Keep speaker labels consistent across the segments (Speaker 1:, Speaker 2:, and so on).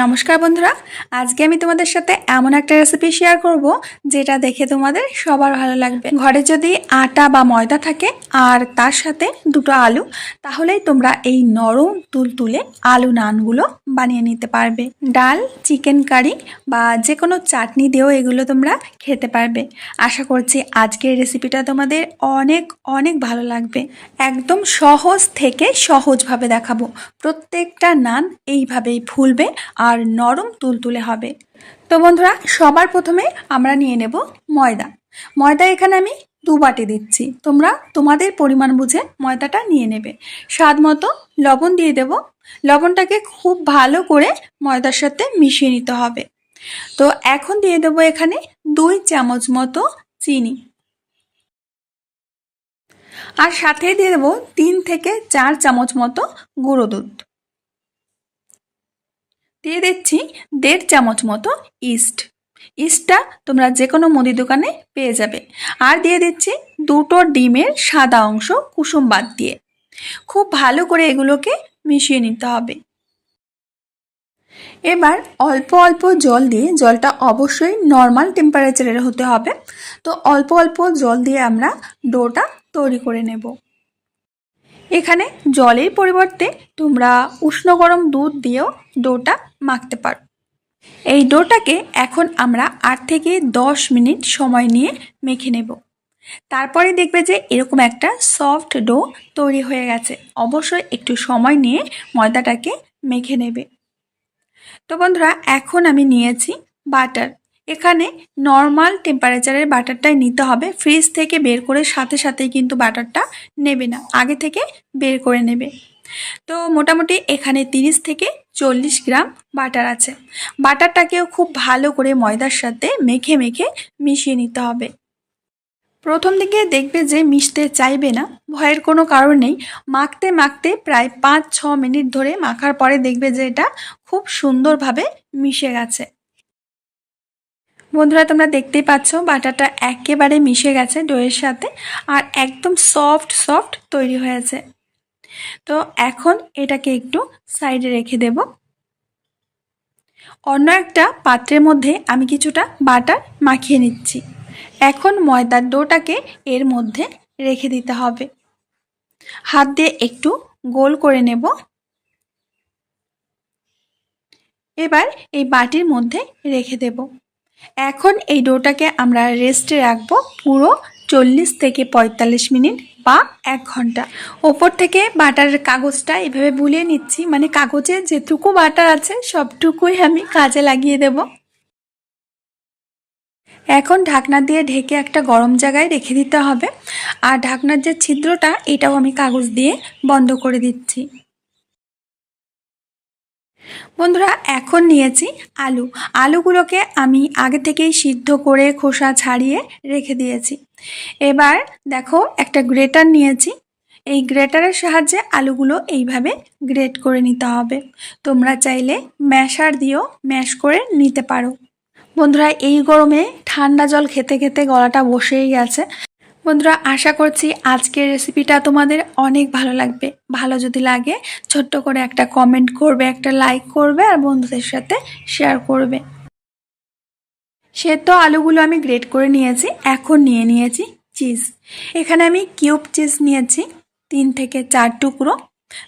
Speaker 1: নমস্কার বন্ধুরা, আজকে আমি তোমাদের সাথে এমন একটা রেসিপি শেয়ার করব যেটা দেখে তোমাদের সবার ভালো লাগবে। ঘরে যদি আটা বা ময়দা থাকে আর তার সাথে দুটো আলু, তাহলেই তোমরা এই নরম তুলতুলে আলু নানগুলো বানিয়ে নিতে পারবে। ডাল, চিকেন কারি বা যে কোনো চাটনি দিয়েও এগুলো তোমরা খেতে পারবে। আশা করছি আজকের রেসিপিটা তোমাদের অনেক অনেক ভালো লাগবে। একদম সহজ থেকে সহজভাবে দেখাবো। প্রত্যেকটা নান এইভাবেই ফুলবে। আর নরম তুলতুলে হবে। তো বন্ধুরা, সবার প্রথমে আমরা নিয়ে নেব ময়দা। ময়দা এখানে আমি দু বাটি দিচ্ছি। তোমরা তোমাদের পরিমাণ বুঝে ময়দাটা নিয়ে নেবে। স্বাদ মতো লবণ দিয়ে দেব। লবণটাকে খুব ভালো করে ময়দার সাথে মিশিয়ে নিতে হবে। তো এখন দিয়ে দেবো এখানে দুই চামচ মতো চিনি। আর সাথে দিয়ে দেবো তিন থেকে চার চামচ মতো গুঁড়ো দুধ। দিয়ে দিচ্ছি দেড় চামচ মতো ইস্ট। ইস্টটা তোমরা যে কোনো মুদি দোকানে পেয়ে যাবে। আর দিয়ে দিচ্ছি দুটো ডিমের সাদা অংশ কুসুম বাদ দিয়ে। খুব ভালো করে এগুলোকে মিশিয়ে নিতে হবে। এবার অল্প অল্প জল দিয়ে জলটা অবশ্যই নর্মাল টেম্পারেচারের হতে হবে। তো অল্প অল্প জল দিয়ে আমরা ডোটা তৈরি করে নেব। এখানে জলের পরিবর্তে তোমরা উষ্ণ গরম দুধ দিয়েও ডোটা মাখতে পারো। এই ডোটাকে এখন আমরা আট থেকে দশ মিনিট সময় নিয়ে মেখে নেব। তারপরে দেখবে যে এরকম একটা সফট ডো তৈরি হয়ে গেছে। অবশ্যই একটু সময় নিয়ে ময়দাটাকে মেখে নেবে। তো বন্ধুরা, এখন আমি নিয়েছি বাটার। এখানে নর্মাল টেম্পারেচারের বাটারটাই নিতে হবে। ফ্রিজ থেকে বের করে সাথে সাথেই কিন্তু বাটারটা নেবে না। আগে থেকে বের করে নেবে। তো মোটামুটি এখানে 30 থেকে চল্লিশ গ্রাম বাটার আছে। বাটারটাকেও খুব ভালো করে ময়দার সাথে মেখে মেখে মিশিয়ে নিতে হবে। প্রথম দিকে দেখবে যে মিশতে চাইবে না, ভয়ের কোনো কারণ নেই। মাখতে মাখতে প্রায় পাঁচ, ছ মিনিট ধরে মাখার পরে দেখবে যে এটা খুব সুন্দরভাবে মিশে গেছে। বন্ধুরা, তোমরা দেখতেই পাচ্ছ বাটারটা একেবারে মিশে গেছে দইয়ের সাথে আর একদম সফট সফট তৈরি হয়েছে। তো এখন এটাকে একটু সাইডে রেখে দেব। অন্য একটা পাত্রের মধ্যে আমি কিছুটা বাটার মাখিয়ে নিচ্ছি। এখন ময়দার ডোটাকে এর মধ্যে রেখে দিতে হবে। হাত দিয়ে একটু গোল করে নেব। এবার এই বাটির মধ্যে রেখে দেব। এখন এই ডোটাকে আমরা রেস্টে রাখব পুরো চল্লিশ থেকে পঁয়তাল্লিশ মিনিট। বা এক ঘণ্টা। ওপর থেকে বাটার কাগজটা এভাবে বুলিয়ে নিচ্ছি। মানে কাগজে যেটুকু বাটার আছে, সবটুকুই আমি কাজে লাগিয়ে দেব। এখন ঢাকনা দিয়ে ঢেকে একটা গরম জায়গায় রেখে দিতে হবে। আর ঢাকনার যে ছিদ্রটা, এটাও আমি কাগজ দিয়ে বন্ধ করে দিচ্ছি। বন্ধুরা, এখন নিয়েছি আলু। আলুগুলোকে আমি আগে থেকেই সিদ্ধ করে খোসা ছাড়িয়ে রেখে দিয়েছি। এবার দেখো, একটা গ্রেটার নিয়েছি। এই গ্রেটারের সাহায্যে আলুগুলো এইভাবে গ্রেট করে নিতে হবে। তোমরা চাইলে ম্যাশার দিয়েও ম্যাশ করে নিতে পারো। বন্ধুরা, এই গরমে ঠান্ডা জল খেতে খেতে গলাটা বসেই গেছে। বন্ধুরা, আশা করছি আজকের রেসিপিটা তোমাদের অনেক ভালো লাগবে। ভালো যদি লাগে, ছোট্ট করে একটা কমেন্ট করবে, একটা লাইক করবে আর বন্ধুদের সাথে শেয়ার করবে। সেদ্ধ আলুগুলো আমি গ্রেট করে নিয়েছি, এখন নিয়ে নিয়েছি চিজ এখানে আমি কিউব চিজ নিয়েছি, তিন থেকে চার টুকরো।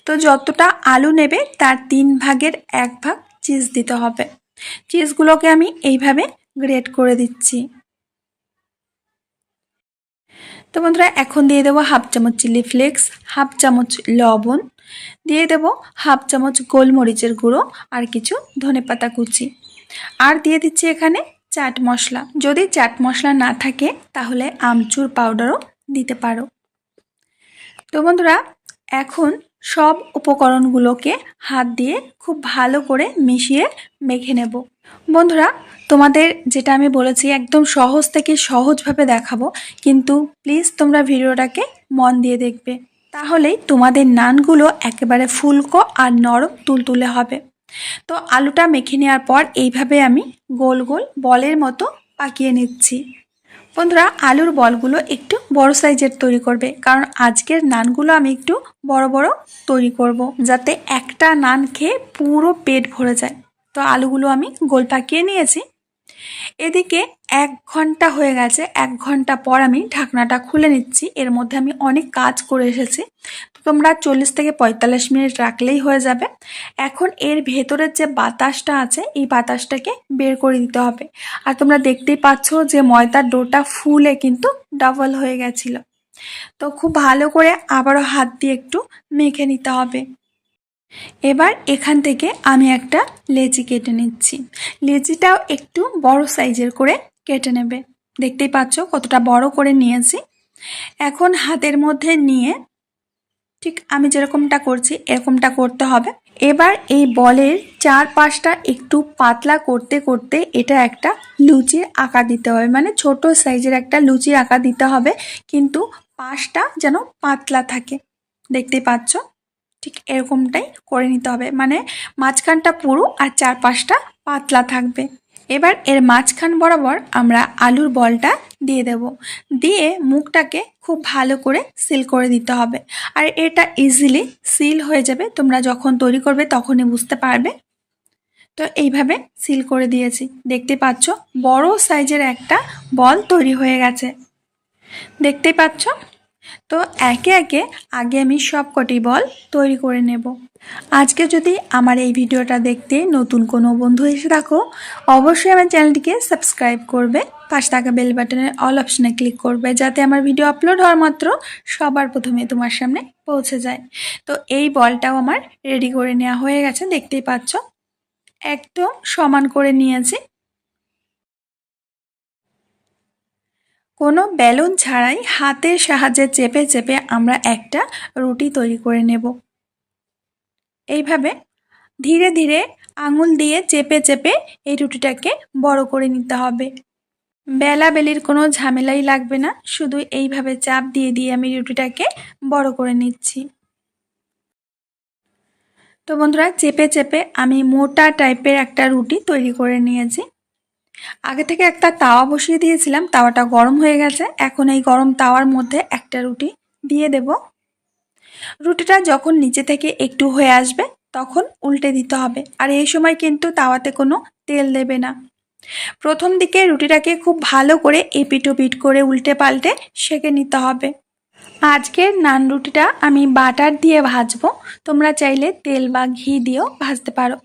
Speaker 1: তো যতটা আলু নেবে, তার তিন ভাগের এক ভাগ চিজ দিতে হবে। চিজগুলোকে আমি এইভাবে গ্রেট করে দিচ্ছি। তো বন্ধুরা, এখন দিয়ে দেবো হাফ চামচ চিলি ফ্লেক্স, হাফ চামচ লবণ, দিয়ে দেব হাফ চামচ গোলমরিচের গুঁড়ো আর কিছু ধনে পাতা কুচি। আর দিয়ে দিচ্ছি এখানে চাট মশলা। যদি চাট মশলা না থাকে, তাহলে আমচুর পাউডারও দিতে পারো। তো বন্ধুরা, এখন সব উপকরণগুলোকে হাত দিয়ে খুব ভালো করে মিশিয়ে মেখে নেব। বন্ধুরা, তোমাদের যেটা আমি বলেছি একদম সহজ থেকে সহজভাবে দেখাবো, কিন্তু প্লিজ তোমরা ভিডিওটাকে মন দিয়ে দেখবে। তাহলেই তোমাদের নানগুলো একেবারে ফুলকো আর নরম তুলতুলে হবে। তো আলুটা মেখে নেওয়ার পর এইভাবে আমি গোল গোল বলের মতো পাকিয়ে নিচ্ছি। বন্ধুরা, আলুর বলগুলো একটু বড় সাইজের তৈরি করবে। কারণ আজকের নানগুলো আমি একটু বড় বড় তৈরি করব, যাতে একটা নান খেয়ে পুরো পেট ভরে যায়। তো আলুগুলো আমি গোল পাকিয়ে নিয়েছি। এদিকে এক ঘণ্টা হয়ে গেছে, এক ঘণ্টা পর আমি ঢাকনাটা খুলে নিচ্ছি। এর মধ্যে আমি অনেক কাজ করে এসেছি। তোমরা চল্লিশ থেকে পঁয়তাল্লিশ মিনিট রাখলেই হয়ে যাবে। এখন এর ভেতরের যে বাতাসটা আছে, এই বাতাসটাকে বের করে দিতে হবে। আর তোমরা দেখতেই পাচ্ছ যে ময়দার ডোটা ফুলে কিন্তু ডাবল হয়ে গেছিল। তো খুব ভালো করে আবারও হাত দিয়ে একটু মেখে নিতে হবে। এবার এখান থেকে আমি একটা লেচি কেটে নিচ্ছি। লেচিটাও একটু বড় সাইজের করে কেটে নেবে। দেখতেই পাচ্ছ কতটা বড় করে নিয়েছি। এখন হাতের মধ্যে নিয়ে ঠিক আমি যেরকমটা করছি এরকমটা করতে হবে। এবার এই বলের চার পাশটা একটু পাতলা করতে করতে এটা একটা লুচির আকার দিতে হবে। মানে ছোট সাইজের একটা লুচির আকার দিতে হবে। কিন্তু পাশটা যেন পাতলা থাকে। দেখতেই পাচ্ছ ঠিক এরকমটাই করে নিতে হবে। মানে মাঝখানটা পুরো আর চারপাশটা পাতলা থাকবে। এবার এর মাঝখান বরাবর আমরা আলুর বলটা দিয়ে দেব। দিয়ে মুখটাকে খুব ভালো করে সিল করে দিতে হবে। আর এটা ইজিলি সিল হয়ে যাবে। তোমরা যখন তৈরি করবে তখনই বুঝতে পারবে। তো এইভাবে সিল করে দিয়েছি। দেখতে পাচ্ছ বড় সাইজের একটা বল তৈরি হয়ে গেছে। দেখতেই পাচ্ছ? তো একে একে আগে আমি সব কটি বল তৈরি করে নেব। আজকে যদি আমার এই ভিডিওটা দেখতে নতুন কোনো বন্ধু এসে থাকো, অবশ্যই আমার চ্যানেলটিকে সাবস্ক্রাইব করবে, পাশে থাকা বেল বাটনের অল অপশনে ক্লিক করবে, যাতে আমার ভিডিও আপলোড হওয়ার মাত্র সবার প্রথমে তোমার সামনে পৌঁছে যায়। তো এই বলটাও আমার রেডি করে নেওয়া হয়ে গেছে, দেখতেই পাচ্ছ? একদম সমান করে নিয়েছি। কোনো বেলুন ছাড়াই হাতের সাহায্যে চেপে চেপে আমরা একটা রুটি তৈরি করে নেব। এইভাবে ধীরে ধীরে আঙুল দিয়ে চেপে চেপে এই রুটিটাকে বড় করে নিতে হবে। বেলা বেলির কোনো ঝামেলাই লাগবে না, শুধু এইভাবে চাপ দিয়ে দিয়ে আমি রুটিটাকে বড় করে নিচ্ছি। তো বন্ধুরা, চেপে চেপে আমি মোটা টাইপের একটা রুটি তৈরি করে নিয়েছি। আগে থেকে একটা তাওয়া বসিয়ে দিয়েছিলাম, তাওয়াটা গরম হয়ে গেছে। এখন এই গরম তাওয়ার মধ্যে একটা রুটি দিয়ে দেব। রুটিটা যখন নিচে থেকে একটু হয়ে আসবে, তখন উল্টে দিতে হবে। আর এই সময় কিন্তু তাওয়াতে কোনো তেল দেবে না। প্রথম দিকে রুটিটাকে খুব ভালো করে এপিটোপিট করে উল্টে পাল্টে সেঁকে নিতে হবে। আজকের নান রুটিটা আমি বাটার দিয়ে ভাজবো। তোমরা চাইলে তেল বা ঘি দিয়েও ভাজতে পারো।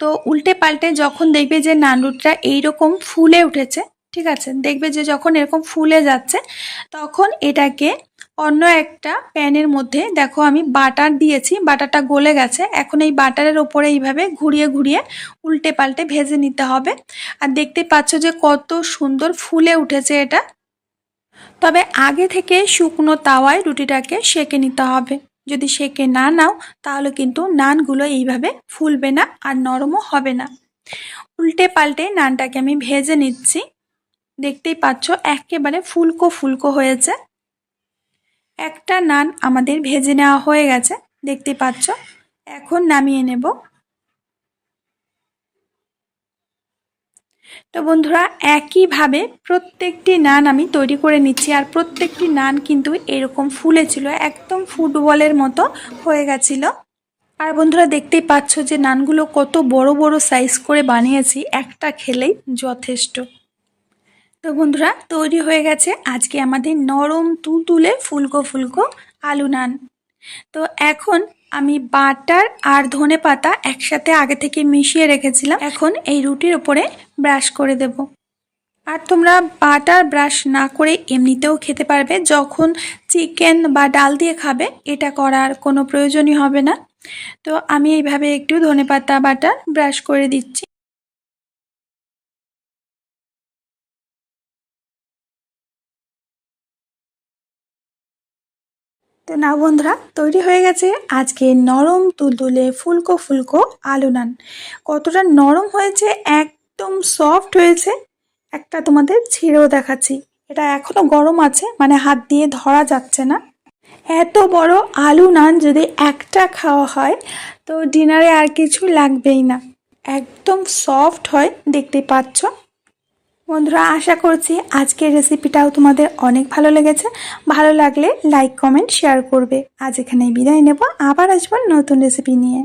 Speaker 1: তো উল্টে পাল্টে যখন দেখবে যে নানরুটটা এইরকম ফুলে উঠেছে, ঠিক আছে? দেখবে যে যখন এরকম ফুলে যাচ্ছে, তখন এটাকে অন্য একটা প্যানের মধ্যে, দেখো আমি বাটার দিয়েছি, বাটারটা গলে গেছে, এখন এই বাটারের ওপরে এইভাবে ঘুরিয়ে ঘুরিয়ে উল্টে পাল্টে ভেজে নিতে হবে। আর দেখতে পাচ্ছ যে কত সুন্দর ফুলে উঠেছে এটা। তবে আগে থেকে শুকনো তাওয়ায় রুটিটাকে সেকে নিতে হবে। যদি সেকে না নাও, তাহলে কিন্তু নানগুলো এইভাবে ফুলবে না আর নরমও হবে না। উল্টে পাল্টে নানটাকে আমি ভেজে নিচ্ছি। দেখতেই পাচ্ছ, একেবারে ফুলকো ফুলকো হয়েছে। একটা নান আমাদের ভেজে নেওয়া হয়ে গেছে। দেখতে পাচ্ছ, এখন নামিয়ে নেব। তো বন্ধুরা, একইভাবে প্রত্যেকটি নান আমি তৈরি করে নিচ্ছি আর প্রত্যেকটি নান কিন্তু এরকম ফুলেছিল, একদম ফুটবলের মতো হয়ে গেছিল। আর বন্ধুরা, দেখতেই পাচ্ছ যে নানগুলো কত বড় বড় সাইজ করে বানিয়েছি, একটা খেলেই যথেষ্ট। তো বন্ধুরা, তৈরি হয়ে গেছে আজকে আমাদের নরম তুলে ফুলকো ফুলকো আলু নান। তো এখন আমি বাটার আর ধনে পাতা একসাথে আগে থেকে মিশিয়ে রেখেছিলাম। এখন এই রুটির ওপরে ব্রাশ করে দেব। আর তোমরা বাটার ব্রাশ না করে এমনিতেও খেতে পারবে। যখন চিকেন বা ডাল দিয়ে খাবে, এটা করার কোনো প্রয়োজনই হবে না। তো আমি এইভাবে একটু ধনে পাতা বাটার ব্রাশ করে দিচ্ছি। তো না বন্ধুরা, তৈরি হয়ে গেছে আজকে নরম তুলতুলে ফুলকো ফুলকো আলু নান। কতটা নরম হয়েছে, একদম সফট হয়েছে। একটা তোমাদের ছিঁড়েও দেখাচ্ছি। এটা এখনও গরম আছে মানে হাত দিয়ে ধরা যাচ্ছে না। এত বড় আলু নান যদি একটা খাওয়া হয়, তো ডিনারে আর কিছু লাগবেই না। একদম সফট হয়, দেখতে পাচ্ছ। বন্ধুরা, আশা করছি আজকের রেসিপিটাও তোমাদের অনেক ভালো লেগেছে। ভালো লাগলে লাইক কমেন্ট শেয়ার করবে। আজ এখানে বিদায় নেব। আবার আসব নতুন রেসিপি নিয়ে।